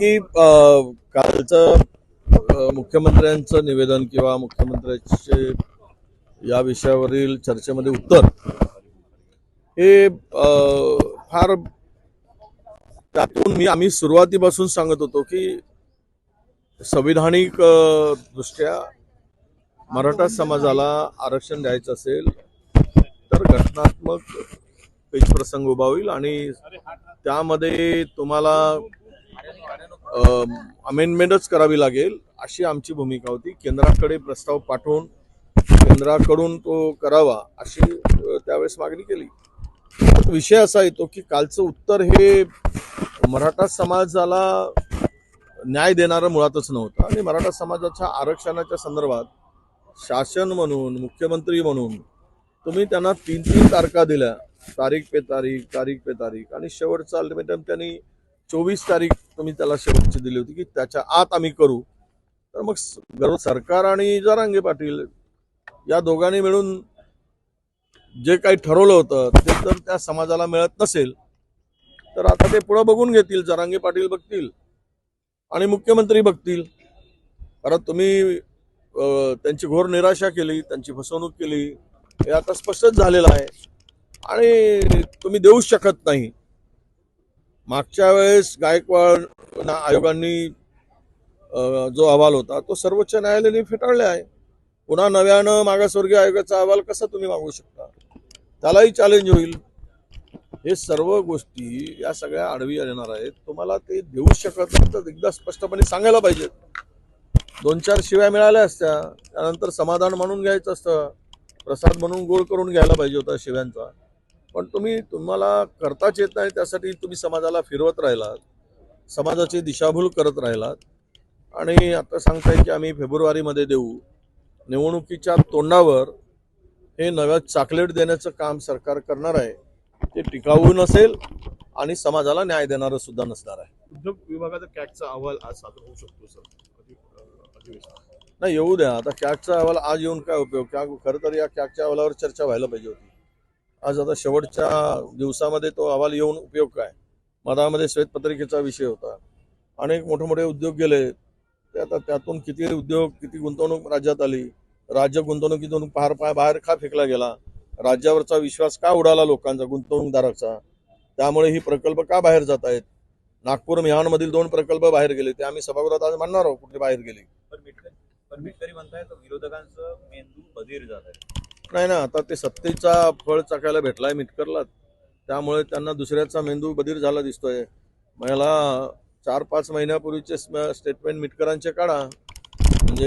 की कालचं मुख्यमंत्र्यांचं निवेदन किंवा मुख्यमंत्र्यांचे या विषयावरील चर्चेमध्ये उत्तर हे फार त्यातून मी आम्ही सुरुवातीपासून सांगत होतो की संविधानिक दृष्ट्या मराठा समाजाला आरक्षण द्यायचं असेल तर घटनात्मक पेच प्रसंग उभा होईल आणि त्यामध्ये तुम्हाला अमेंडमेंटच करावी लागेल अशी आमची भूमिका होती. केंद्राकडे प्रस्ताव पाठवून केंद्राकडून तो करावा अशी त्यावेळेस मागणी केली. विषय असा येतो की कालचं उत्तर हे मराठा समाजाला न्याय देणारं मुळातच नव्हतं. आणि मराठा समाजाच्या आरक्षणाच्या संदर्भात शासन म्हणून मुख्यमंत्री म्हणून तुम्ही त्यांना तीन तीन तारखा दिल्या. तारीख पे तारीख तारीख पे तारीख. आणि शेवटचा अल्टिमेटम त्यांनी चोवीस तारीख तुम्ही त्याला शेवटची दिली होती की त्याच्या आत आम्ही करू. तर मग गर्व सरकार आणि जरांगे पाटील या दोघांनी मिळून जे काही ठरवलं होतं ते जर त्या समाजाला मिळत नसेल तर आता ते पुढं बघून घेतील जरांगे पाटील बघतील आणि मुख्यमंत्री बघतील. कारण तुम्ही त्यांची घोर निराशा केली त्यांची फसवणूक केली हे आता स्पष्टच झालेलं आहे. आणि तुम्ही देऊच शकत नाही. मागच्या वेळेस गायकवाड ना- आयोगांनी जो अहवाल होता तो सर्वोच्च न्यायालयाने फेटाळले आहे. पुन्हा नव्यानं मागासवर्गीय आयोगाचा अहवाल कसा तुम्ही मागू शकता? त्यालाही चॅलेंज होईल. हे सर्व गोष्टी या सगळ्या आडवी येणार आहेत. तुम्हाला ते देऊ शकत नाही तर एकदा स्पष्टपणे सांगायला पाहिजेत. दोन चार शिव्या मिळाल्या असत्या. त्यानंतर समाधान म्हणून घ्यायचं असतं. प्रसाद म्हणून गोळ करून घ्यायला पाहिजे होता शिव्यांचा. पण तुम्ही तुम्हाला करताच येत नाही त्यासाठी तुम्ही समाजाला फिरवत राहिलात. समाजाची दिशाभूल करत राहिलात. आणि आता सांगताय की आम्ही फेब्रुवारीमध्ये देऊ. निवडणुकीच्या तोंडावर हे नव्या चॉकलेट देण्याचं काम सरकार करणार आहे. ते टिकाऊ नसेल आणि समाजाला न्याय देणारं सुद्धा नसणार आहे. उद्योग विभागाचा कॅगचा अहवाल आज सादर होऊ शकतो सर. नाही येऊ द्या. आता कॅगचा अहवाल आज येऊन काय उपयोग? कॅग खरं तर या कॅगच्या अहवालावर चर्चा व्हायला पाहिजे होती. आज आता शेवटच्या दिवसामध्ये तो अहवाल येऊन उपयोग काय? मधामध्ये श्वेतपत्रिकेचा विषय होता. अनेक मोठे मोठे उद्योग गेले. ते आता त्यातून किती उद्योग किती गुंतवणूक राज्यात आली? राज्य गुंतवणुकीतून पार पाय बाहेर का फेकला गेला? राज्यावरचा विश्वास का उडाला लोकांचा गुंतवणूकदाराचा? त्यामुळे ही प्रकल्प का बाहेर जात आहेत? नागपूर मिहानमधील दोन प्रकल्प बाहेर गेले. ते आम्ही सभागृहात आज म्हणणार आहोत कुठे बाहेर गेले. पण मिटकरी तरी मिटकरी विरोधकांचं मेंदू बधीर जात आहे. नाही ना आता ते सत्तेचा फळ चाकायला भेटलाय मिटकरला. त्यामुळे त्यांना दुसऱ्याचा मेंदू बधीर झाला दिसतोय. मला चार पाच महिन्यापूर्वीचे स्टेटमेंट मिटकरांचे काढा.